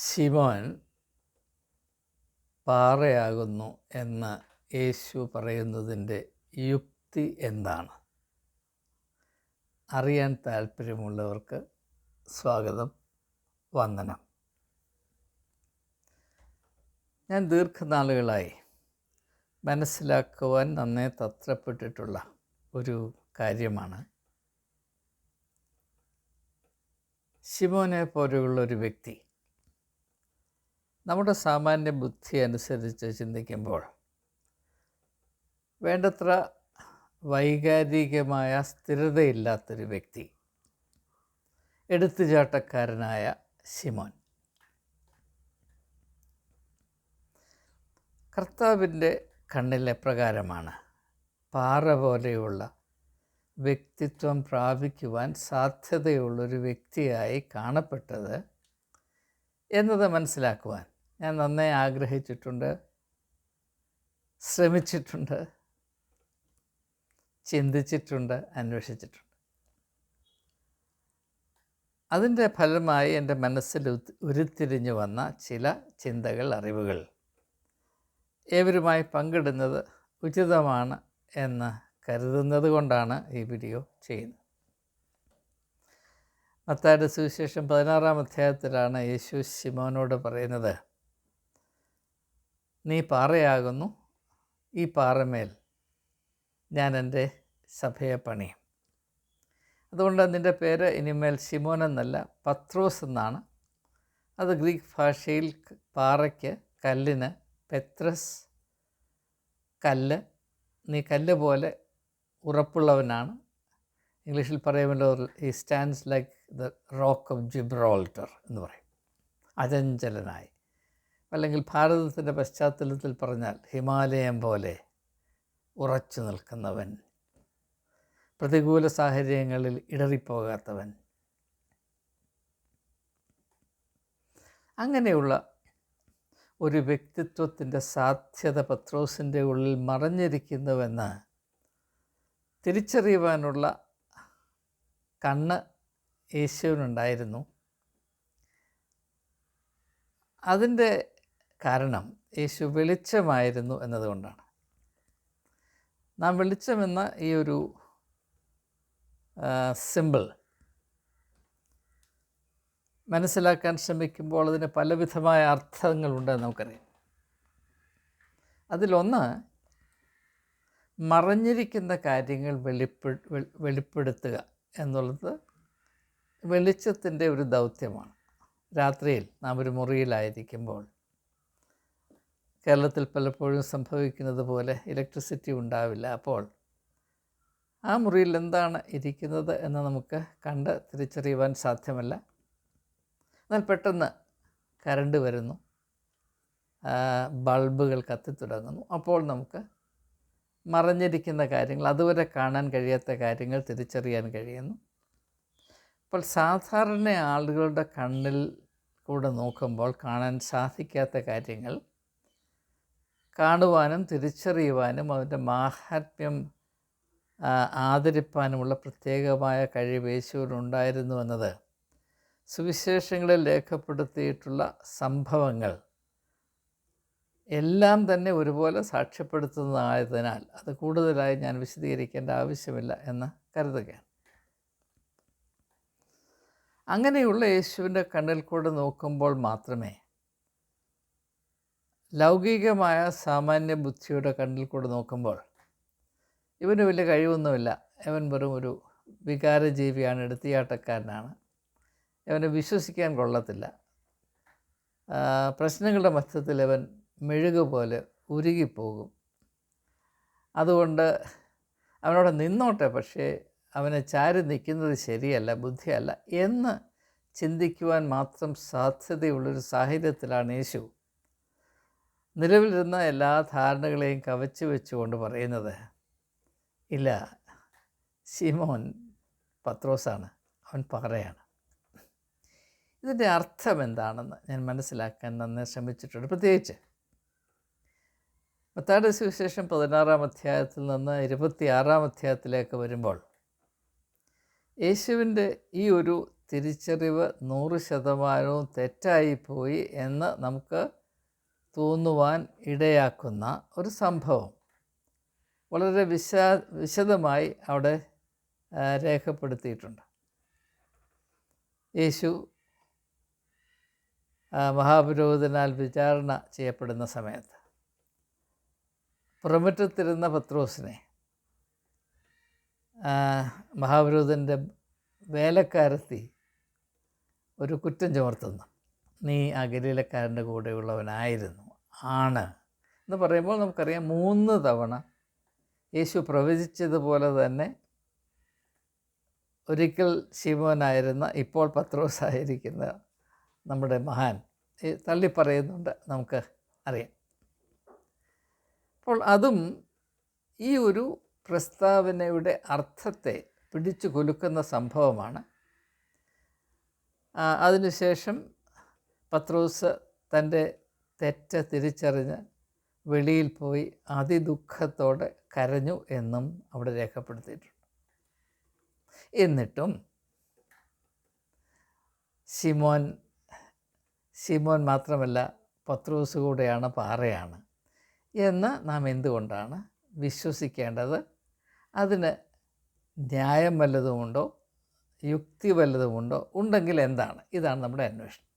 ശിമോൻ പാറയാകുന്നു എന്ന് യേശു പറയുന്നതിന്റെ യുക്തി എന്താണ്? അറിയാൻ താല്പര്യമുള്ളവർക്ക് സ്വാഗതം വന്ദനം. ഞാൻ ദീർഘനാളുകളായി മനസ്സിലാക്കുവാൻ നന്നേ തത്രപ്പെട്ടിട്ടുള്ള ഒരു കാര്യമാണ്. ശിമോനെ പോലെയുള്ള ഒരു വ്യക്തി നമ്മുടെ സാമാന്യ ബുദ്ധി അനുസരിച്ച് ചിന്തിക്കുമ്പോൾ വേണ്ടത്ര വൈകാരികമായ സ്ഥിരതയില്ലാത്തൊരു വ്യക്തി എടുത്തുചാട്ടക്കാരനായ ശിമോൻ. കർത്താവിന്റെ കണ്ണിലെ പ്രകാരമാണ് പാറ പോലെയുള്ള വ്യക്തിത്വം പ്രാപിക്കുവാൻ സാധ്യതയുള്ളൊരു വ്യക്തിയായി കാണപ്പെട്ടത് എന്നത് മനസ്സിലാക്കുവാൻ ഞാൻ നന്നായി ആഗ്രഹിച്ചിട്ടുണ്ട് ശ്രമിച്ചിട്ടുണ്ട് ചിന്തിച്ചിട്ടുണ്ട് അന്വേഷിച്ചിട്ടുണ്ട്. അതിന്റെ ഫലമായി എന്റെ മനസ്സിൽ ഉരുത്തിരിഞ്ഞു വന്ന ചില ചിന്തകൾ അറിവുകൾ. ഏവരുമായി പങ്കിടുന്നത് ഉചിതമാണ് എന്ന് കരുതുന്നത് കൊണ്ടാണ് ഈ വീഡിയോ ചെയ്യുന്നത്. മത്തായുടെ സുവിശേഷം പതിനാറാം അധ്യായത്തിലാണ് യേശു ശിമോനോട് പറയുന്നത് നീ പാറയാകുന്നു. ഈ പാറമേൽ ഞാൻ എന്റെ സഭയെ പണിയും. അതുകൊണ്ട് നിന്റെ പേര് ഇനിമേൽ ശിമോൻ എന്നല്ല പത്രോസ് എന്നാണ്. അത് ഗ്രീക്ക് ഭാഷയിൽ പാറയ്ക്ക് കല്ലിന് പെത്രസ് കല്ല് നീ കല്ല് പോലെ ഉറപ്പുള്ളവനാണ്. ഇംഗ്ലീഷിൽ പറയുമല്ലോ he stands like the rock of Gibraltar എന്ന് പറയും. അചഞ്ചലനായി. അല്ലെങ്കിൽ ഭാരതത്തിന്റെ പശ്ചാത്തലത്തിൽ പറഞ്ഞാൽ ഹിമാലയം പോലെ ഉറച്ചു നിൽക്കുന്നവൻ പ്രതികൂല സാഹചര്യങ്ങളിൽ ഇടറിപ്പോകാത്തവൻ. അങ്ങനെയുള്ള ഒരു വ്യക്തിത്വത്തിന്റെ സാധ്യത പത്രോസിന്റെ ഉള്ളിൽ മറഞ്ഞിരിക്കുന്നുവെന്ന് തിരിച്ചറിയുവാനുള്ള കണ്ണ് യേശുവിനുണ്ടായിരുന്നു. അതിന്റെ കാരണം യേശു വെളിച്ചമായിരുന്നു എന്നതുകൊണ്ടാണ്. നാം വെളിച്ചമെന്ന ഈ ഒരു സിമ്പിൾ മനസ്സിലാക്കാൻ ശ്രമിക്കുമ്പോൾ അതിന് പലവിധമായ അർത്ഥങ്ങളുണ്ടെന്ന് നമുക്കറിയാം. അതിലൊന്ന് മറഞ്ഞിരിക്കുന്ന കാര്യങ്ങൾ വെളിപ്പെ വെളിപ്പെടുത്തുക എന്നുള്ളത് വെളിച്ചത്തിന്റെ ഒരു ദൗത്യമാണ്. രാത്രിയിൽ നാം ഒരു മുറിയിലായിരിക്കുമ്പോൾ കേരളത്തിൽ പലപ്പോഴും സംഭവിക്കുന്നത് പോലെ ഇലക്ട്രിസിറ്റി ഉണ്ടാവില്ല. അപ്പോൾ ആ മുറിയിൽ എന്താണ് ഇരിക്കുന്നത് എന്ന് നമുക്ക് കണ്ട് തിരിച്ചറിയുവാൻ സാധ്യമല്ല. എന്നാൽ പെട്ടെന്ന് കരണ്ട് വരുന്നു. ബൾബുകൾ കത്തിത്തുടങ്ങുന്നു അപ്പോൾ നമുക്ക് മറഞ്ഞിരിക്കുന്ന കാര്യങ്ങൾ അതുവരെ കാണാൻ കഴിയാത്ത കാര്യങ്ങൾ തിരിച്ചറിയാൻ കഴിയുന്നു. അപ്പോൾ സാധാരണ ആളുകളുടെ കണ്ണിൽ കൂടെ നോക്കുമ്പോൾ കാണാൻ സാധിക്കാത്ത കാര്യങ്ങൾ കാണുവാനും തിരിച്ചറിയുവാനും അതിന്റെ മാഹാത്മ്യം ആദരിപ്പാനുമുള്ള പ്രത്യേകമായ കഴിവ് യേശുവിനുണ്ടായിരുന്നു എന്നത് സുവിശേഷങ്ങളിൽ രേഖപ്പെടുത്തിയിട്ടുള്ള സംഭവങ്ങൾ എല്ലാം തന്നെ ഒരുപോലെ സാക്ഷ്യപ്പെടുത്തുന്നതായതിനാൽ അത് കൂടുതലായി ഞാൻ വിശദീകരിക്കേണ്ട ആവശ്യമില്ല എന്ന് കരുതുകയാണ്. അങ്ങനെയുള്ള യേശുവിന്റെ കണ്ണിൽ കൂടെ നോക്കുമ്പോൾ മാത്രമേ ലൗകികമായ സാമാന്യ ബുദ്ധിയുടെ കണ്ണിൽ കൂടെ നോക്കുമ്പോൾ ഇവന് വലിയ കഴിവൊന്നുമില്ല. ഇവൻ വെറും ഒരു വികാരജീവിയാണ് എടുത്തിയാട്ടക്കാരനാണ്. ഇവനെ വിശ്വസിക്കാൻ കൊള്ളത്തില്ല. പ്രശ്നങ്ങളുടെ മധ്യത്തിൽ ഇവൻ മെഴുക പോലെ ഉരുകിപ്പോകും. അതുകൊണ്ട് അവനോട് നിന്നോട്ടെ പക്ഷേ അവനെ ചാരി നിൽക്കുന്നത് ശരിയല്ല ബുദ്ധിയല്ല എന്ന് ചിന്തിക്കുവാൻ മാത്രം സാധ്യതയുള്ളൊരു സാഹചര്യത്തിലാണ് യേശു. നിലവിലിരുന്ന എല്ലാ ധാരണകളെയും കവച്ചു വെച്ചുകൊണ്ട് പറയുന്നത് ഇല്ല സിമോൻ പത്രോസാണ്. അവൻ പാറയാണ്. ഇതിന്റെ അർത്ഥം എന്താണെന്ന് ഞാൻ മനസ്സിലാക്കാൻ നന്നേ ശ്രമിച്ചിട്ടുണ്ട്. പ്രത്യേകിച്ച് മത്താട് സുവിശേഷം പതിനാറാം അധ്യായത്തിൽ നിന്ന് ഇരുപത്തിയാറാം അധ്യായത്തിലേക്ക് വരുമ്പോൾ യേശുവിന്റെ ഈ ഒരു തിരിച്ചറിവ് നൂറ് ശതമാനവും തെറ്റായിപ്പോയി എന്ന് നമുക്ക് തോന്നുവാൻ ഇടയാക്കുന്ന ഒരു സംഭവം. വളരെ വിശാ വിശദമായി അവിടെ രേഖപ്പെടുത്തിയിട്ടുണ്ട്. യേശു മഹാപുരോഹിതനാൽ വിചാരണ ചെയ്യപ്പെടുന്ന സമയത്ത് പുറമറ്റത്തിരുന്ന പത്രോസിനെ മഹാപുരോഹിതന്റെ വേലക്കാരത്തി ഒരു കുറ്റം ചുമർത്തുന്നു. നീ അകലിലക്കാരന്റെ കൂടെയുള്ളവനായിരുന്നു. ആണ്. എന്ന് പറയുമ്പോൾ നമുക്കറിയാം മൂന്ന് തവണ യേശു പ്രവചിച്ചതുപോലെ തന്നെ ഒരിക്കൽ ശിവനായിരുന്ന ഇപ്പോൾ പത്രോസായിരിക്കുന്ന നമ്മുടെ മഹാൻ. ഈ തള്ളിപ്പറയുന്നുണ്ട് നമുക്ക് അറിയാം. അപ്പോൾ അതും ഈ ഒരു പ്രസ്താവനയുടെ അർത്ഥത്തെ പിടിച്ചു കൊലുക്കുന്ന സംഭവമാണ്. അതിനുശേഷം പത്രോസ് തന്റെ തെറ്റ് തിരിച്ചറിഞ്ഞ് വെളിയിൽ പോയി അതിദുഃഖത്തോടെ കരഞ്ഞു എന്നും അവിടെ രേഖപ്പെടുത്തിയിട്ടുണ്ട്. എന്നിട്ടും ശിമോൻ ശിമോൻ മാത്രമല്ല പത്രോസ് കൂടെയാണ് പാറയാണ് എന്ന് നാം എന്തുകൊണ്ടാണ് വിശ്വസിക്കേണ്ടത്? അതിന് ന്യായം വല്ലതുമുണ്ടോ? യുക്തി വല്ലതുമുണ്ടോ? ഉണ്ടെങ്കിൽ എന്താണ്? ഇതാണ് നമ്മുടെ അന്വേഷണം.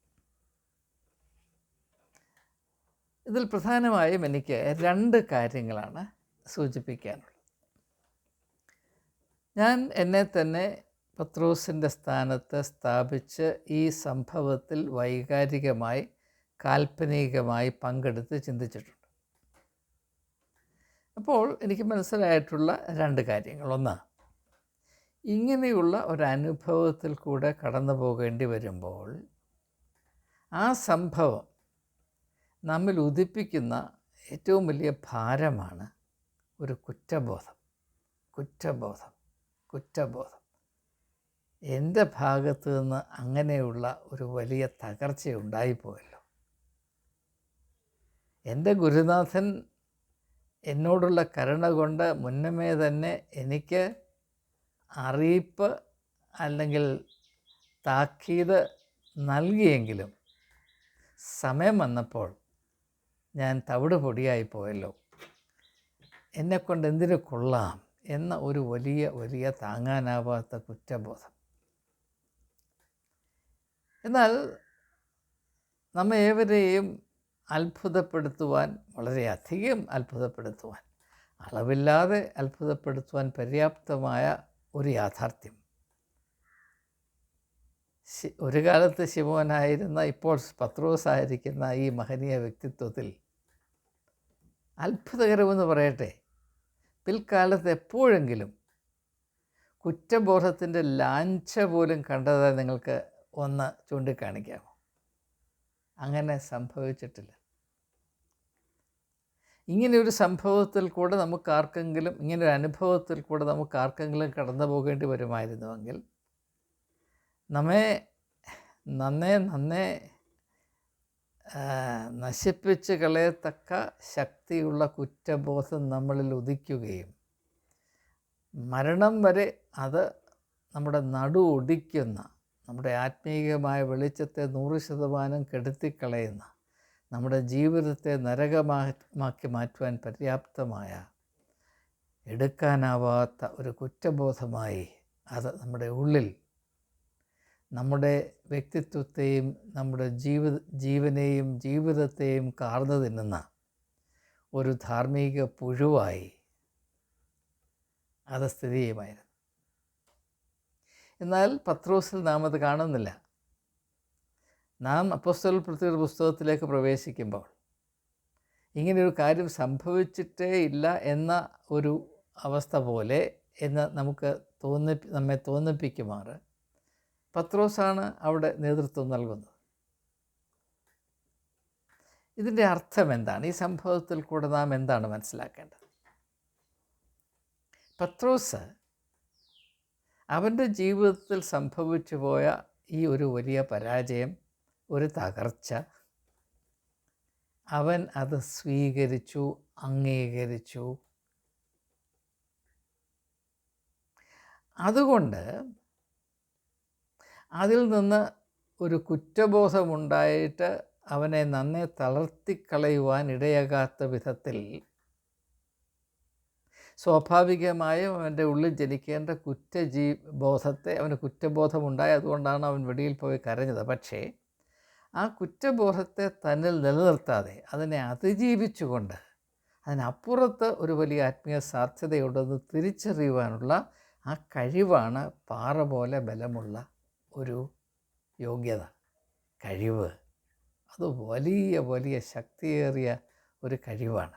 ഇതിൽ പ്രധാനമായും എനിക്ക് രണ്ട് കാര്യങ്ങളാണ് സൂചിപ്പിക്കാനുള്ളത്. ഞാൻ എന്നെ തന്നെ പത്രോസിന്റെ സ്ഥാനത്ത് സ്ഥാപിച്ച് ഈ സംഭവത്തിൽ വൈകാരികമായി കാൽപ്പനികമായി പങ്കെടുത്ത് ചിന്തിച്ചിട്ടുണ്ട്. അപ്പോൾ എനിക്ക് മനസ്സിലായിട്ടുള്ള രണ്ട് കാര്യങ്ങൾ. ഒന്ന് ഇങ്ങനെയുള്ള ഒരു അനുഭവത്തിൽ കൂടെ കടന്നു പോകേണ്ടി വരുമ്പോൾ ആ സംഭവം നമ്മിൽ ഉദിപ്പിക്കുന്ന ഏറ്റവും വലിയ ഭാരമാണ് ഒരു കുറ്റബോധം. കുറ്റബോധം കുറ്റബോധം. എന്റെ ഭാഗത്തു നിന്ന് അങ്ങനെയുള്ള ഒരു വലിയ തകർച്ച ഉണ്ടായിപ്പോയല്ലോ. എന്റെ ഗുരുനാഥൻ എന്നോടുള്ള കരുണ കൊണ്ട് മുന്നമേ തന്നെ എനിക്ക് അറിയിപ്പ് അല്ലെങ്കിൽ താക്കീത് നൽകിയെങ്കിലും സമയം വന്നപ്പോൾ ഞാൻ തവിട് പൊടിയായി പോയല്ലോ. എന്നെക്കൊണ്ട് എന്തിനു കൊള്ളാം എന്ന ഒരു വലിയ വലിയ താങ്ങാനാവാത്ത കുറ്റബോധം. എന്നാൽ നമ്മ ഏവരെയും അത്ഭുതപ്പെടുത്തുവാൻ വളരെയധികം അത്ഭുതപ്പെടുത്തുവാൻ അളവില്ലാതെ അത്ഭുതപ്പെടുത്തുവാൻ പര്യാപ്തമായ ഒരു യാഥാർത്ഥ്യം. ഒരു കാലത്ത് ശിവനായിരുന്ന ഇപ്പോൾ പത്രോസായിരിക്കുന്ന ഈ മഹനീയ വ്യക്തിത്വത്തിൽ അത്ഭുതകരമെന്ന് പറയട്ടെ. പിൽക്കാലത്ത് എപ്പോഴെങ്കിലും കുറ്റബോധത്തിന്റെ ലാഞ്ച പോലും കണ്ടതായി നിങ്ങൾക്ക് ഒന്ന് ചൂണ്ടിക്കാണിക്കാമോ അങ്ങനെ സംഭവിച്ചിട്ടില്ല. ഇങ്ങനെ ഒരു സംഭവത്തിൽ കൂടെ നമുക്ക് ആർക്കെങ്കിലും ഇങ്ങനൊരു അനുഭവത്തിൽ കൂടെ നമുക്ക് ആർക്കെങ്കിലും കടന്നു പോകേണ്ടി വരുമായിരുന്നുവെങ്കിൽ നമ്മെ നന്നേ നന്നേ നശിപ്പിച്ച് കളയത്തക്ക ശക്തിയുള്ള കുറ്റബോധം നമ്മളിൽ ഉദിക്കുകയും മരണം വരെ അത് നമ്മുടെ നടു ഒടിക്കുന്ന നമ്മുടെ ആത്മീയമായ വെളിച്ചത്തെ നൂറ് ശതമാനം കെടുത്തിക്കളയുന്ന നമ്മുടെ ജീവിതത്തെ നരകമാക്കി മാറ്റുവാൻ പര്യാപ്തമായ എടുക്കാനാവാത്ത ഒരു കുറ്റബോധമായി അത് നമ്മുടെ ഉള്ളിൽ നമ്മുടെ വ്യക്തിത്വത്തെയും നമ്മുടെ ജീവിത ജീവനെയും ജീവിതത്തെയും കാർന്നു തിന്നുന്ന ഒരു ധാർമ്മിക പുഴുവായി അത് സ്ഥിതി ചെയ്യുമായിരുന്നു. എന്നാൽ പത്രോസിൽ നാം അത് കാണുന്നില്ല. നാം അപ്പോസ്റ്റൽ പ്രത്യേക പുസ്തകത്തിലേക്ക് പ്രവേശിക്കുമ്പോൾ ഇങ്ങനെയൊരു കാര്യം സംഭവിച്ചിട്ടേ ഇല്ല എന്ന ഒരു അവസ്ഥ പോലെ എന്ന് നമുക്ക് തോന്നി നമ്മെ തോന്നിപ്പിക്കുമാറ്. പത്രോസാണ് അവിടെ നേതൃത്വം നൽകുന്നത്. ഇതിന്റെ അർത്ഥം എന്താണ്? ഈ സംഭവത്തിൽ കൂടെ നാം എന്താണ് മനസ്സിലാക്കേണ്ടത്? പത്രോസ് അവന്റെ ജീവിതത്തിൽ സംഭവിച്ചു പോയ ഈ ഒരു വലിയ പരാജയം ഒരു തകർച്ച അവൻ അത് സ്വീകരിച്ചു അംഗീകരിച്ചു. അതുകൊണ്ട് അതിൽ നിന്ന് ഒരു കുറ്റബോധമുണ്ടായിട്ട് അവനെ നന്നെ തളർത്തിക്കളയുവാൻ ഇടയാകാത്ത വിധത്തിൽ സ്വാഭാവികമായും അവന്റെ ഉള്ളിൽ ജനിക്കേണ്ട കുറ്റജീ ബോധത്തെ അവന് കുറ്റബോധമുണ്ടായി അതുകൊണ്ടാണ് അവൻ വെടിയിൽ പോയി കരഞ്ഞത്. പക്ഷേ ആ കുറ്റബോധത്തെ തന്നിൽ നിലനിർത്താതെ അതിനെ അതിജീവിച്ചുകൊണ്ട് അതിനപ്പുറത്ത് ഒരു വലിയ ആത്മീയ സാധ്യതയുണ്ടെന്ന് തിരിച്ചറിയുവാനുള്ള ആ കഴിവാണ് പാറ പോലെ ബലമുള്ള ഒരു യോഗ്യത കഴിവ്. അത് വലിയ വലിയ ശക്തിയേറിയ ഒരു കഴിവാണ്.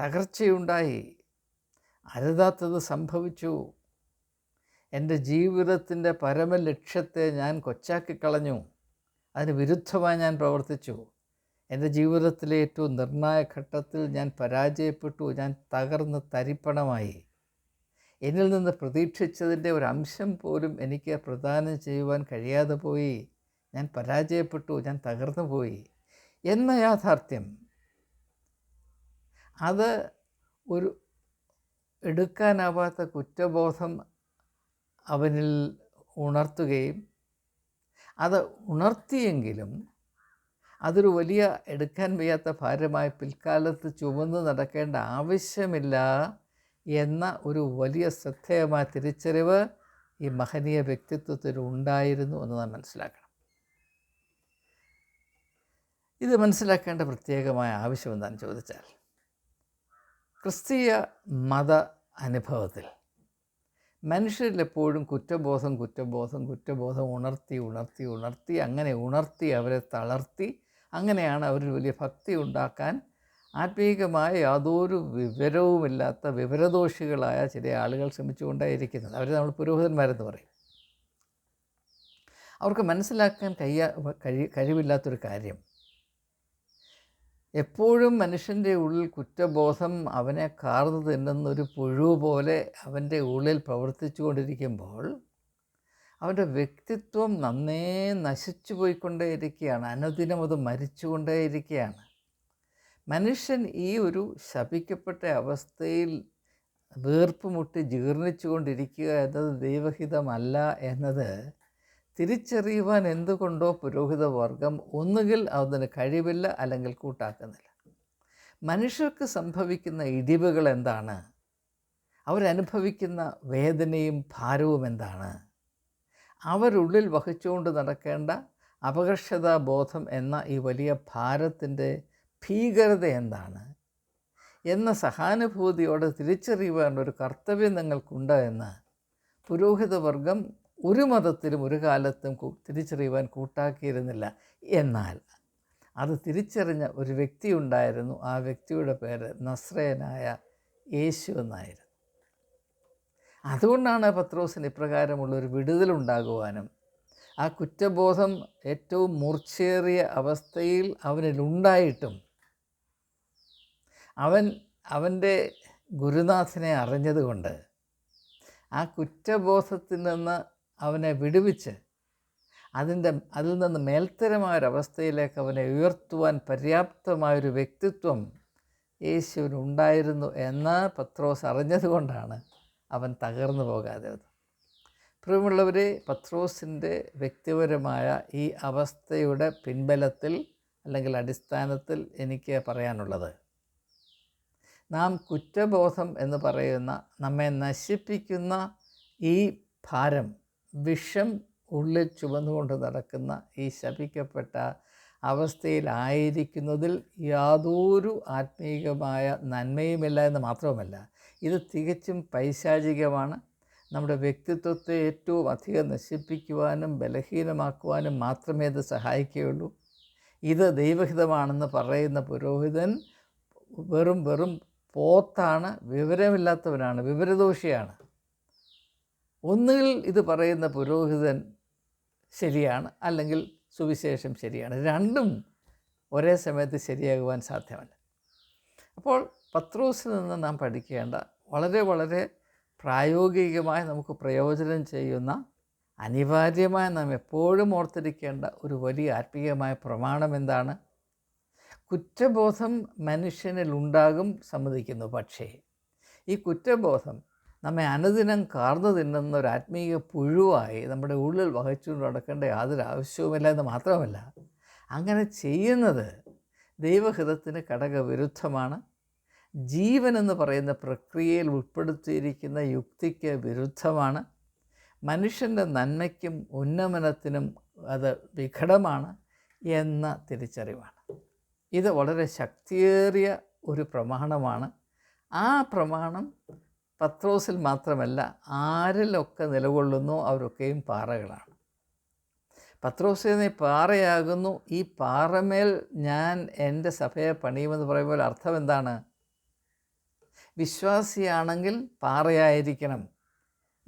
തകർച്ചയുണ്ടായി. അരുതാത്തത് സംഭവിച്ചു. എന്റെ ജീവിതത്തിന്റെ പരമലക്ഷ്യത്തെ ഞാൻ കൊച്ചാക്കിക്കളഞ്ഞു അതിന് വിരുദ്ധമായി ഞാൻ പ്രവർത്തിച്ചു. എന്റെ ജീവിതത്തിലെ ഏറ്റവും നിർണായക ഘട്ടത്തിൽ ഞാൻ പരാജയപ്പെട്ടു. ഞാൻ തകർന്ന് തരിപ്പണമായി. എന്നിൽ നിന്ന് പ്രതീക്ഷിച്ചതിന്റെ ഒരു അംശം പോലും എനിക്ക് പ്രദാനം ചെയ്യുവാൻ കഴിയാതെ പോയി. ഞാൻ പരാജയപ്പെട്ടു ഞാൻ തകർന്നു പോയി. എന്ന യാഥാർത്ഥ്യം. അത് ഒരു എടുക്കാനാവാത്ത കുറ്റബോധം അവനിൽ ഉണർത്തുകയും അത് ഉണർത്തിയെങ്കിലും അതൊരു വലിയ എടുക്കാൻ വയ്യാത്ത ഭാരമായി പിൽക്കാലത്ത് ചുമന്ന് നടക്കേണ്ട ആവശ്യമില്ല. എന്ന ഒരു വലിയ ശ്രദ്ധേയമായ തിരിച്ചറിവ് ഈ മഹനീയ വ്യക്തിത്വത്തിൽ ഉണ്ടായിരുന്നു എന്ന് നാം മനസ്സിലാക്കണം. ഇത് മനസ്സിലാക്കേണ്ട പ്രത്യേകമായ ആവശ്യം എന്താണെന്ന് ചോദിച്ചാൽ ക്രിസ്തീയ മത അനുഭവത്തിൽ മനുഷ്യരിൽ എപ്പോഴും കുറ്റബോധം കുറ്റബോധം കുറ്റബോധം ഉണർത്തി ഉണർത്തി ഉണർത്തി അങ്ങനെ ഉണർത്തി അവരെ തളർത്തി അങ്ങനെയാണ് അവരിൽ വലിയ ഭക്തി ഉണ്ടാക്കാൻ ആത്മീകമായ യാതൊരു വിവരവുമില്ലാത്ത വിവരദോഷികളായ ചില ആളുകൾ ശ്രമിച്ചുകൊണ്ടേയിരിക്കുന്നത്. അവർ നമ്മൾ പുരോഹിതന്മാരെന്ന് പറയും. അവർക്ക് മനസ്സിലാക്കാൻ കഴിയ കഴി കഴിവില്ലാത്തൊരു കാര്യം. എപ്പോഴും മനുഷ്യന്റെ ഉള്ളിൽ കുറ്റബോധം അവനെ കാർന്നു തിന്നുന്നൊരു പുഴു പോലെ അവന്റെ ഉള്ളിൽ പ്രവർത്തിച്ചു കൊണ്ടിരിക്കുമ്പോൾ അവന്റെ വ്യക്തിത്വം നന്നേ നശിച്ചു പോയിക്കൊണ്ടേയിരിക്കുകയാണ് അനുദിനം അത് മരിച്ചുകൊണ്ടേയിരിക്കുകയാണ്. മനുഷ്യൻ ഈ ഒരു ശപിക്കപ്പെട്ട അവസ്ഥയിൽ വീർപ്പ് മുട്ടി ജീർണിച്ചു കൊണ്ടിരിക്കുക എന്നത് ദൈവഹിതമല്ല എന്നത് തിരിച്ചറിയുവാൻ എന്തുകൊണ്ടോ പുരോഹിത വർഗം ഒന്നുകിൽ അതിന് കഴിവില്ല അല്ലെങ്കിൽ കൂട്ടാക്കുന്നില്ല. മനുഷ്യർക്ക് സംഭവിക്കുന്ന ഇടിവുകൾ എന്താണ്? അവരനുഭവിക്കുന്ന വേദനയും ഭാരവും എന്താണ്? അവരുള്ളിൽ വഹിച്ചുകൊണ്ട് നടക്കേണ്ട അപകർഷതാബോധം എന്ന ഈ വലിയ ഭാരത്തിന്റെ ഭീകരത എന്താണ്? എന്ന സഹാനുഭൂതിയോടെ തിരിച്ചറിയുവാനുള്ള ഒരു കർത്തവ്യം നിങ്ങൾക്കുണ്ട് എന്ന് പുരോഹിതവർഗം ഒരു മതത്തിലും ഒരു കാലത്തും തിരിച്ചറിയുവാൻ കൂട്ടാക്കിയിരുന്നില്ല. എന്നാൽ അത് തിരിച്ചറിഞ്ഞ ഒരു വ്യക്തി ഉണ്ടായിരുന്നു ആ വ്യക്തിയുടെ പേര് നസ്രയനായ യേശു എന്നായിരുന്നു. അതുകൊണ്ടാണ് പത്രോസിന് ഇപ്രകാരമുള്ള ഒരു വിടുതലുണ്ടാകുവാനും ആ കുറ്റബോധം ഏറ്റവും മൂർച്ചേറിയ അവസ്ഥയിൽ അവനിലുണ്ടായിട്ടും അവൻ അവന്റെ ഗുരുനാഥനെ അറിഞ്ഞതുകൊണ്ട് ആ കുറ്റബോധത്തിൽ നിന്ന് അവനെ വിടുവിച്ച് അതിന്റെ അതിൽ നിന്ന് മേൽത്തരമായൊരവസ്ഥയിലേക്ക് അവനെ ഉയർത്തുവാൻ പര്യാപ്തമായൊരു വ്യക്തിത്വം യേശുവിനുണ്ടായിരുന്നു എന്ന് പത്രോസ് അറിഞ്ഞതുകൊണ്ടാണ് അവൻ തകർന്നു പോകാതെ പ്രിയമുള്ളവർ പത്രോസിന്റെ വ്യക്തിപരമായ ഈ അവസ്ഥയുടെ പിൻബലത്തിൽ അല്ലെങ്കിൽ അടിസ്ഥാനത്തിൽ എനിക്ക് പറയാനുള്ളത് നാം കുറ്റബോധം എന്ന് പറയുന്ന നമ്മെ നശിപ്പിക്കുന്ന ഈ ഭാരം വിഷം ഉള്ളിൽ ചുമന്നുകൊണ്ട് നടക്കുന്ന ഈ ശപിക്കപ്പെട്ട അവസ്ഥയിലായിരിക്കുന്നതിൽ യാതൊരു ആത്മീയമായ നന്മയുമില്ല എന്ന് മാത്രവുമല്ല ഇത് തികച്ചും പൈശാചികമാണ്. നമ്മുടെ വ്യക്തിത്വത്തെ ഏറ്റവും അധികം നശിപ്പിക്കുവാനും ബലഹീനമാക്കുവാനും മാത്രമേ ഇത് സഹായിക്കുകയുള്ളൂ. ഇത് ദൈവഹിതമാണെന്ന് പറയുന്ന പുരോഹിതൻ വെറും വെറും പോത്താണ് വിവരമില്ലാത്തവനാണ് വിവരദോഷിയാണ്. ഒന്നുകിൽ ഇത് പറയുന്ന പുരോഹിതൻ ശരിയാണ് അല്ലെങ്കിൽ സുവിശേഷം ശരിയാണ്. രണ്ടും ഒരേ സമയത്ത് ശരിയാകുവാൻ സാധ്യമല്ല. അപ്പോൾ പത്രോസിൽ നിന്ന് നാം പഠിക്കേണ്ട വളരെ വളരെ പ്രായോഗികമായി നമുക്ക് പ്രയോജനം ചെയ്യുന്ന അനിവാര്യമായി നാം എപ്പോഴും ഓർത്തിരിക്കേണ്ട ഒരു വലിയ ആത്മീയമായ പ്രമാണം എന്താണ്? കുറ്റബോധം മനുഷ്യനിൽ ഉണ്ടാകും സമ്മതിക്കുന്നു. പക്ഷേ ഈ കുറ്റബോധം നമ്മെ അനുദിനം കാർന്നു തിന്നുന്ന ഒരു ആത്മീയ പുഴുവായി നമ്മുടെ ഉള്ളിൽ വഹിച്ചുകൊണ്ട് നടക്കേണ്ട യാതൊരു ആവശ്യവുമില്ല എന്ന് മാത്രമല്ല അങ്ങനെ ചെയ്യുന്നത് ദൈവഹിതത്തിന് ഘടകവിരുദ്ധമാണ്. ജീവൻ എന്ന് പറയുന്ന പ്രക്രിയയിൽ ഉൾപ്പെടുത്തിയിരിക്കുന്ന യുക്തിക്ക് വിരുദ്ധമാണ്. മനുഷ്യന്റെ നന്മയ്ക്കും ഉന്നമനത്തിനും അത് വിഘടമാണ് എന്ന തിരിച്ചറിവാണ്. ഇത് വളരെ ശക്തിയേറിയ ഒരു പ്രമാണമാണ്. ആ പ്രമാണം പത്രോസിൽ മാത്രമല്ല ആരിലൊക്കെ നിലകൊള്ളുന്നു അവരൊക്കെയും പാറകളാണ്. പത്രോസ് നീ പാറയാകുന്നു. ഈ പാറമേൽ ഞാൻ എന്റെ സഭയെ പണിയുമെന്ന് പറയുമ്പോൾ അർത്ഥം എന്താണ്? വിശ്വാസിയാണെങ്കിൽ പാറയായിരിക്കണം.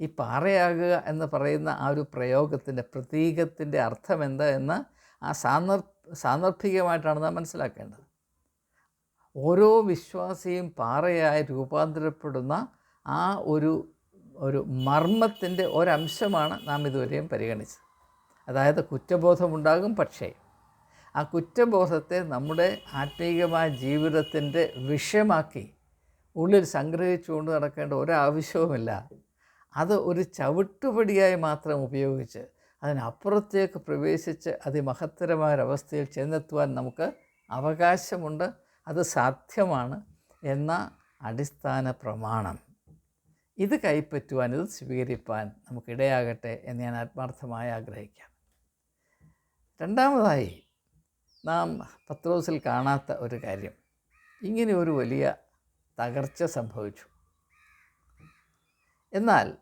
ഈ പാറയാകുക എന്ന് പറയുന്ന ആ ഒരു പ്രയോഗത്തിന്റെ പ്രതീകത്തിന്റെ അർത്ഥം എന്താ എന്ന് ആ സാന്ദർ സാന്ദർഭികമായിട്ടാണ് നാം മനസ്സിലാക്കേണ്ടത്. ഓരോ വിശ്വാസിയും പാറയായി രൂപാന്തരപ്പെടുന്ന ആ ഒരു ഒരു മർമ്മത്തിന്റെ ഒരംശമാണ് നാം ഇതുവരെയും പരിഗണിച്ചത്. അതായത് കുറ്റബോധമുണ്ടാകും പക്ഷേ ആ കുറ്റബോധത്തെ നമ്മുടെ ആത്മീയമായ ജീവിതത്തിന്റെ വിഷയമാക്കി ഉള്ളിൽ സംഗ്രഹിച്ചുകൊണ്ട് നടക്കേണ്ട ഒരാവശ്യവുമില്ല. അത് ഒരു ചവിട്ടുപടിയായി മാത്രം ഉപയോഗിച്ച് അതിനപ്പുറത്തേക്ക് പ്രവേശിച്ച് അതിമഹത്തരമായൊരവസ്ഥയിൽ ചെന്നെത്തുവാൻ നമുക്ക് അവകാശമുണ്ട്. അത് സാധ്യമാണ് എന്ന അടിസ്ഥാന പ്രമാണം. ഇത് കൈപ്പറ്റുവാൻ ഇത് സ്വീകരിപ്പാൻ നമുക്കിടയാകട്ടെ എന്ന് ഞാൻ ആത്മാർത്ഥമായി ആഗ്രഹിക്കാം. രണ്ടാമതായി നാം പത്രോസിൽ കാണാത്ത ഒരു കാര്യം. ഇങ്ങനെ ഒരു വലിയ തകർച്ച സംഭവിച്ചു. എന്നാൽ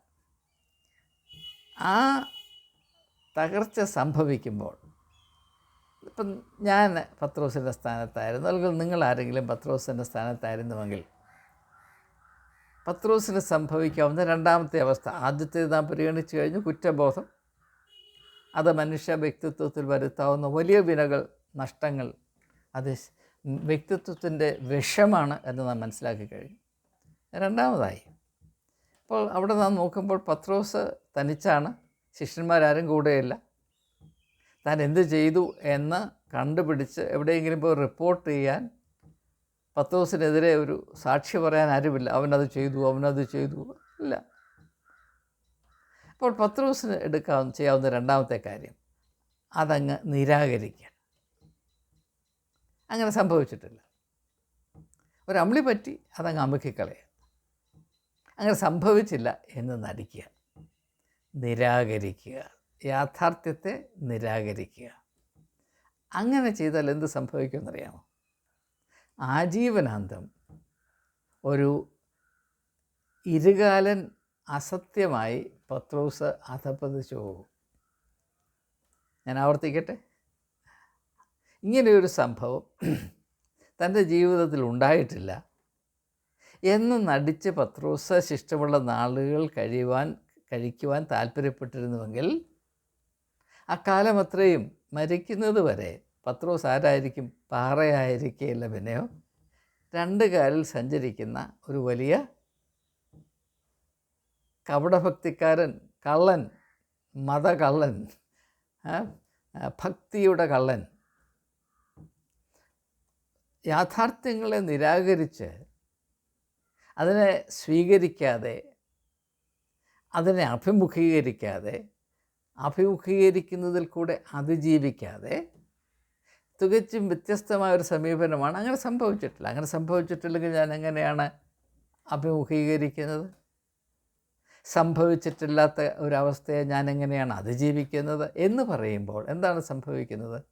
ആ തകർച്ച സംഭവിക്കുമ്പോൾ ഇപ്പം ഞാൻ പത്രോസിന്റെ സ്ഥാനത്തായിരുന്നു. അല്ലെങ്കിൽ നിങ്ങൾ ആരെങ്കിലും പത്രോസിന്റെ സ്ഥാനത്തായിരുന്നുവെങ്കിൽ പത്രോസിന് സംഭവിക്കാവുന്ന രണ്ടാമത്തെ അവസ്ഥ ആദ്യത്തേത് നാം പരിഗണിച്ചു കഴിഞ്ഞു കുറ്റബോധം. അത് മനുഷ്യ വ്യക്തിത്വത്തിൽ വരുത്താവുന്ന വലിയ വിനകൾ നഷ്ടങ്ങൾ അത് വ്യക്തിത്വത്തിന്റെ വിഷമാണ് എന്ന് നാം മനസ്സിലാക്കി കഴിഞ്ഞു. രണ്ടാമതായി അപ്പോൾ അവിടെ നാം നോക്കുമ്പോൾ പത്രോസ് തനിച്ചാണ് ശിഷ്യന്മാരാരും കൂടെയില്ല. താൻ എന്ത് ചെയ്തു എന്ന് കണ്ടുപിടിച്ച് എവിടെയെങ്കിലും പോയി റിപ്പോർട്ട് ചെയ്യാൻ പത്തോസിനെതിരെ ഒരു സാക്ഷി പറയാൻ ആരുമില്ല. അവനത് ചെയ്തു അവനത് ചെയ്തു ഇല്ല. അപ്പോൾ പത്രോസിന് എടുക്കാൻ ചെയ്യാവുന്ന രണ്ടാമത്തെ കാര്യം. അതങ്ങ് നിരാകരിക്കുക അങ്ങനെ സംഭവിച്ചിട്ടില്ല. ഒരു അമ്പിളി പറ്റി അതങ്ങ് അമുക്കിക്കളയുക അങ്ങനെ സംഭവിച്ചില്ല എന്ന് നടിക്കുക നിരാകരിക്കുക. യാഥാർത്ഥ്യത്തെ നിരാകരിക്കുക. അങ്ങനെ ചെയ്താൽ എന്ത് സംഭവിക്കുമെന്നറിയാമോ? ആജീവനാന്തം ഒരു ഇരുകാലൻ അസത്യമായി പത്രോസ് അധപ്പതിച്ചു പോകും. ഞാൻ ആവർത്തിക്കട്ടെ? ഇങ്ങനെയൊരു സംഭവം തന്റെ ജീവിതത്തിൽ ഉണ്ടായിട്ടില്ല. എന്ന് നടിച്ച് പത്രോസ് ശിഷ്ടമുള്ള നാളുകൾ കഴിയുവാൻ കഴിക്കുവാൻ താല്പര്യപ്പെട്ടിരുന്നുവെങ്കിൽ അക്കാലം അത്രയും മരിക്കുന്നത് വരെ പത്രോസ് ആരായിരിക്കും? പാറയായിരിക്കുകയില്ല പിന്നെയോ രണ്ട് കാലിൽ സഞ്ചരിക്കുന്ന ഒരു വലിയ കപടഭക്തിക്കാരൻ കള്ളൻ മതകള്ളൻ ഭക്തിയുടെ കള്ളൻ. യാഥാർത്ഥ്യങ്ങളെ നിരാകരിച്ച് അതിനെ സ്വീകരിക്കാതെ അതിനെ അഭിമുഖീകരിക്കാതെ അഭിമുഖീകരിക്കുന്നതിൽ കൂടെ അതിജീവിക്കാതെ തികച്ചും വ്യത്യസ്തമായ ഒരു സമീപനമാണ് അങ്ങനെ സംഭവിച്ചിട്ടില്ല. അങ്ങനെ സംഭവിച്ചിട്ടില്ലെങ്കിൽ ഞാൻ എങ്ങനെയാണ് അഭിമുഖീകരിക്കുന്നത്? സംഭവിച്ചിട്ടില്ലാത്ത ഒരവസ്ഥയെ ഞാൻ എങ്ങനെയാണ് അതിജീവിക്കുന്നത് എന്ന് പറയുമ്പോൾ എന്താണ് സംഭവിക്കുന്നത്?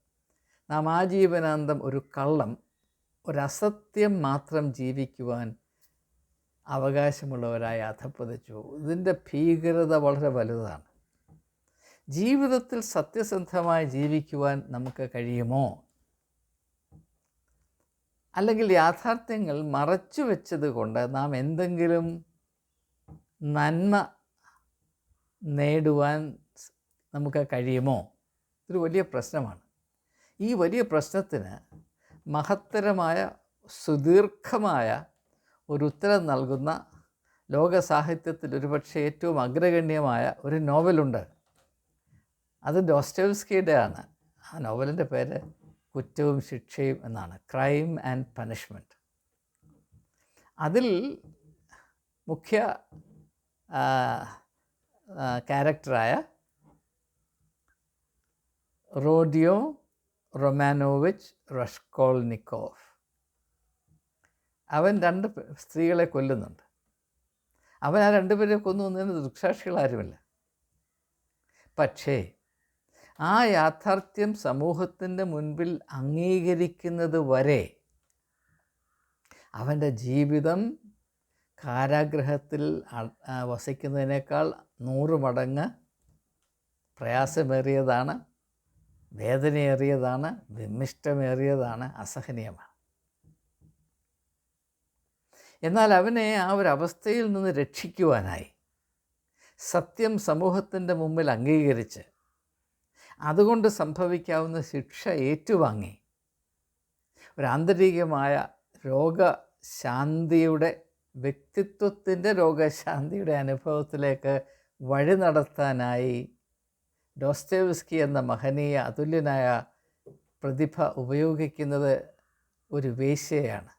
നാം ആജീവനാന്തം ഒരു കള്ളം ഒരസത്യം മാത്രം ജീവിക്കുവാൻ അവകാശമുള്ളവരായി അധപ്പതിച്ചു ഇതിന്റെ ഭീകരത വളരെ വലുതാണ്. ജീവിതത്തിൽ സത്യസന്ധമായി ജീവിക്കുവാൻ നമുക്ക് കഴിയുമോ? അല്ലെങ്കിൽ യാഥാർത്ഥ്യങ്ങൾ മറച്ചു വെച്ചത് കൊണ്ട് നാം എന്തെങ്കിലും നന്മ നേടുവാൻ നമുക്ക് കഴിയുമോ? ഇതൊരു വലിയ പ്രശ്നമാണ്. ഈ വലിയ പ്രശ്നത്തിന് മഹത്തരമായ സുദീർഘമായ ഒരു ഉത്തരം നൽകുന്ന ലോക സാഹിത്യത്തിൽ ഒരുപക്ഷെ ഏറ്റവും അഗ്രഗണ്യമായ ഒരു നോവലുണ്ട്. അത് ഡോസ്റ്റോവ്സ്കിയുടെ ആണ് ആ നോവലിന്റെ പേര് കുറ്റവും ശിക്ഷയും എന്നാണ്. ക്രൈം ആൻഡ് പനിഷ്മെന്റ് അതിൽ മുഖ്യ ക്യാരക്ടറായ റോഡിയോ റൊമാനോവിച്ച് റഷ്കോൾനിക്കോഫ് അവൻ രണ്ട് സ്ത്രീകളെ കൊല്ലുന്നുണ്ട്. അവൻ ആ രണ്ടുപേരെ കൊന്നു വന്നതിന് ദൃക്സാക്ഷികളാരുമില്ല പക്ഷേ ആ യാഥാർത്ഥ്യം സമൂഹത്തിന്റെ മുൻപിൽ അംഗീകരിക്കുന്നത് വരെ അവന്റെ ജീവിതം കാരാഗ്രഹത്തിൽ വസിക്കുന്നതിനേക്കാൾ നൂറ് മടങ്ങ് പ്രയാസമേറിയതാണ് വേദനയേറിയതാണ് വിമിഷ്ടമേറിയതാണ് അസഹനീയമാണ്. എന്നാൽ അവനെ ആ ഒരു അവസ്ഥയിൽ നിന്ന് രക്ഷിക്കുവാനായി. സത്യം സമൂഹത്തിന്റെ മുമ്പിൽ അംഗീകരിച്ച് അതുകൊണ്ട് സംഭവിക്കാവുന്ന ശിക്ഷ ഏറ്റുവാങ്ങി. ഒരു ആന്തരികമായ രോഗശാന്തിയുടെ വ്യക്തിത്വത്തിന്റെ രോഗശാന്തിയുടെ അനുഭവത്തിലേക്ക് വഴി നടത്താനായി ഡോസ്റ്റേവ്സ്കി എന്ന മഹനീയ അതുല്യനായ പ്രതിഭ ഉപയോഗിക്കുന്നത് ഒരു വേശ്യയാണ്.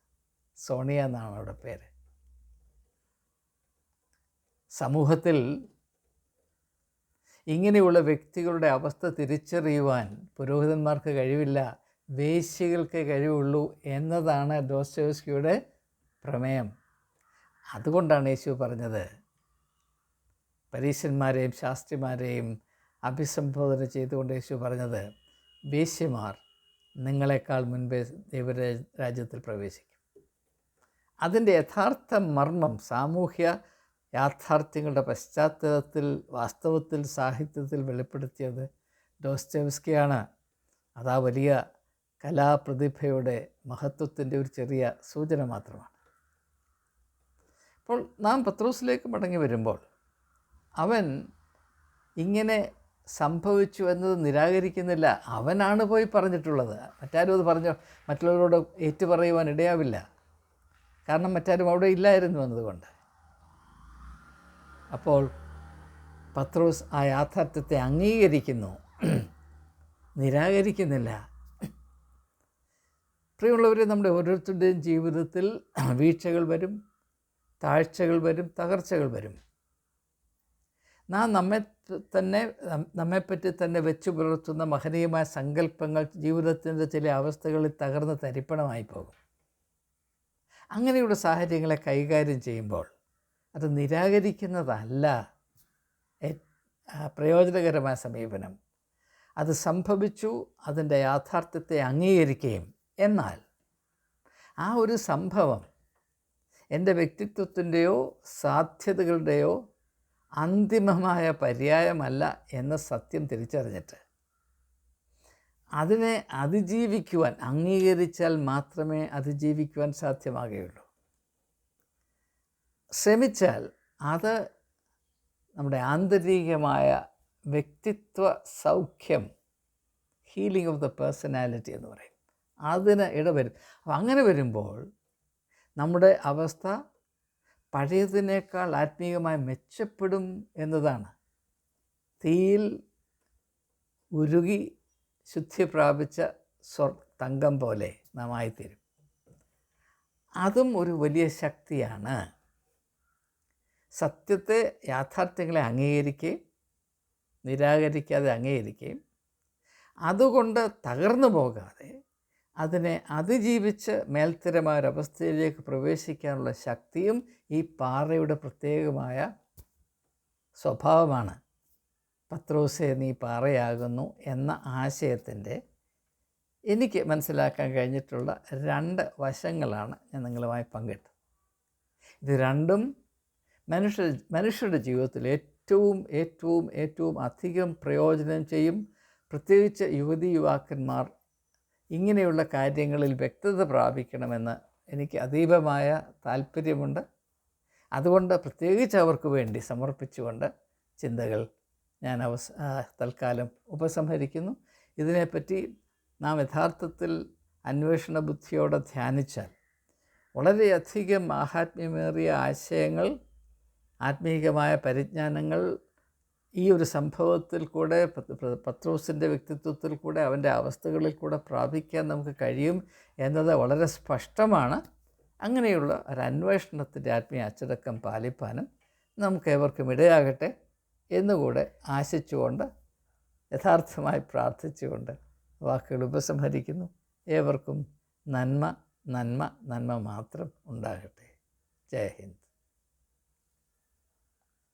സോണിയ എന്നാണ് അവിടെ പേര്. സമൂഹത്തിൽ ഇങ്ങനെയുള്ള വ്യക്തികളുടെ അവസ്ഥ തിരിച്ചറിയുവാൻ പുരോഹിതന്മാർക്ക് കഴിവില്ല വേശ്യകൾക്ക് കഴിവുള്ളൂ എന്നതാണ് ഡോസ്റ്റോസ്കിയുടെ പ്രമേയം. അതുകൊണ്ടാണ് യേശു പറഞ്ഞത് പരീശന്മാരെയും ശാസ്ത്രിമാരെയും അഭിസംബോധന ചെയ്തുകൊണ്ട് യേശു പറഞ്ഞത് വേശ്യമാർ നിങ്ങളെക്കാൾ മുൻപേ ദൈവരാജ്യത്തിൽ പ്രവേശിക്കും. അതിന്റെ യഥാർത്ഥ മർമ്മം സാമൂഹ്യ യാഥാർത്ഥ്യങ്ങളുടെ പശ്ചാത്തലത്തിൽ വാസ്തവത്തിൽ സാഹിത്യത്തിൽ വെളിപ്പെടുത്തിയത് ഡോസ്റ്റെവ്സ്കിയാണ്. അതാ വലിയ കലാപ്രതിഭയുടെ മഹത്വത്തിന്റെ ഒരു ചെറിയ സൂചന മാത്രമാണ്. അപ്പോൾ നാം പത്രോസിലേക്ക് മടങ്ങി വരുമ്പോൾ അവൻ ഇങ്ങനെ സംഭവിച്ചു എന്നത് നിരാകരിക്കുന്നില്ല. അവനാണ് പോയി പറഞ്ഞിട്ടുള്ളത്. മറ്റാരും അത് പറഞ്ഞു മറ്റുള്ളവരോട് ഏറ്റുപറയുവാൻ ഇടയാവില്ല. കാരണം മറ്റാരും അവിടെ ഇല്ലായിരുന്നു എന്നതുകൊണ്ട്. അപ്പോൾ പത്രോസ് ആ യാഥാർത്ഥ്യത്തെ അംഗീകരിക്കുന്നു. നിരാകരിക്കുന്നില്ല. പ്രിയമുള്ളവരെ നമ്മുടെ ഓരോരുത്തരുടെയും ജീവിതത്തിൽ വീഴ്ചകൾ വരും താഴ്ചകൾ വരും തകർച്ചകൾ വരും. നാം നമ്മെ തന്നെ നമ്മെപ്പറ്റി തന്നെ വെച്ചു പുലർത്തുന്ന മഹനീയമായ സങ്കല്പങ്ങൾ ജീവിതത്തിന്റെ ചില അവസ്ഥകളിൽ തകർന്ന് തരിപ്പണമായി പോകും. അങ്ങനെയുള്ള സാഹചര്യങ്ങളെ കൈകാര്യം ചെയ്യുമ്പോൾ അത് നിരാകരിക്കുന്നതല്ല. പ്രയോജനകരമായ സമീപനം. അത് സംഭവിച്ചു അതിന്റെ യാഥാർത്ഥ്യത്തെ അംഗീകരിക്കുകയും. എന്നാൽ ആ ഒരു സംഭവം എന്റെ വ്യക്തിത്വത്തിന്റെയോ സാധ്യതകളുടെയോ അന്തിമമായ പര്യായമല്ല എന്ന സത്യം തിരിച്ചറിഞ്ഞിട്ട് അതിനെ അതിജീവിക്കുവാൻ അംഗീകരിച്ചാൽ മാത്രമേ അതിജീവിക്കുവാൻ സാധ്യമാകുകയുള്ളൂ. ശ്രമിച്ചാൽ അത് നമ്മുടെ ആന്തരികമായ വ്യക്തിത്വ സൗഖ്യം ഹീലിംഗ് ഓഫ് ദ പേഴ്സണാലിറ്റി എന്ന് പറയും. അതിന് ഇടവരും. അപ്പം അങ്ങനെ വരുമ്പോൾ നമ്മുടെ അവസ്ഥ പഴയതിനേക്കാൾ ആത്മീയമായി മെച്ചപ്പെടും എന്നതാണ്. തീയിൽ ഉരുകി ശുദ്ധി പ്രാപിച്ച സ്വർ തങ്കം പോലെ നാം ആയിത്തീരും അതും ഒരു വലിയ ശക്തിയാണ്. സത്യത്തെ യാഥാർത്ഥ്യങ്ങളെ അംഗീകരിക്കുകയും നിരാകരിക്കാതെ അംഗീകരിക്കുകയും അതുകൊണ്ട് തകർന്നു പോകാതെ അതിനെ അതിജീവിച്ച് മേൽത്തരമായ ഒരവസ്ഥയിലേക്ക് പ്രവേശിക്കാനുള്ള ശക്തിയും ഈ പാറയുടെ പ്രത്യേകമായ സ്വഭാവമാണ്. പത്രോസെ നീ പാറയാകുന്നു എന്ന ആശയത്തിന്റെ എനിക്ക് മനസ്സിലാക്കാൻ കഴിഞ്ഞിട്ടുള്ള രണ്ട് വശങ്ങളാണ് ഞാൻ നിങ്ങളുമായി പങ്കിട്ടത്. ഇത് രണ്ടും മനുഷ്യ മനുഷ്യരുടെ ജീവിതത്തിൽ ഏറ്റവും ഏറ്റവും ഏറ്റവും അധികം പ്രയോജനം ചെയ്യും. പ്രത്യേകിച്ച് യുവതി യുവാക്കന്മാർ ഇങ്ങനെയുള്ള കാര്യങ്ങളിൽ വ്യക്തത പ്രാപിക്കണമെന്ന് എനിക്ക് അതീവമായ താല്പര്യമുണ്ട്. അതുകൊണ്ട് പ്രത്യേകിച്ച് അവർക്ക് വേണ്ടി സമർപ്പിച്ചുകൊണ്ട് ചിന്തകൾ ഞാൻ അവസ തൽക്കാലം ഉപസംഹരിക്കുന്നു. ഇതിനെപ്പറ്റി നാം യഥാർത്ഥത്തിൽ അന്വേഷണ ബുദ്ധിയോടെ ധ്യാനിച്ചാൽ വളരെയധികം മാഹാത്മ്യമേറിയ ആശയങ്ങൾ ആത്മീയമായ പരിജ്ഞാനങ്ങൾ ഈ ഒരു സംഭവത്തിൽ കൂടെ പത്രോസിന്റെ വ്യക്തിത്വത്തിൽ കൂടെ അവന്റെ അവസ്ഥകളിൽ കൂടെ പ്രാപിക്കാൻ നമുക്ക് കഴിയും എന്നത് വളരെ സ്പഷ്ടമാണ്. അങ്ങനെയുള്ള ഒരു അന്വേഷണത്തിന്റെ ആത്മീയ അച്ചടക്കം പാലിപ്പാനും നമുക്ക് ഏവർക്കും ഇടയാകട്ടെ. എന്നുകൂടെ ആശിച്ചുകൊണ്ട് യഥാർത്ഥമായി പ്രാർത്ഥിച്ചുകൊണ്ട് വാക്കുകൾ ഉപസംഹരിക്കുന്നു. ഏവർക്കും നന്മ നന്മ നന്മ മാത്രം ഉണ്ടാകട്ടെ. ജയ ഹിന്ദ്.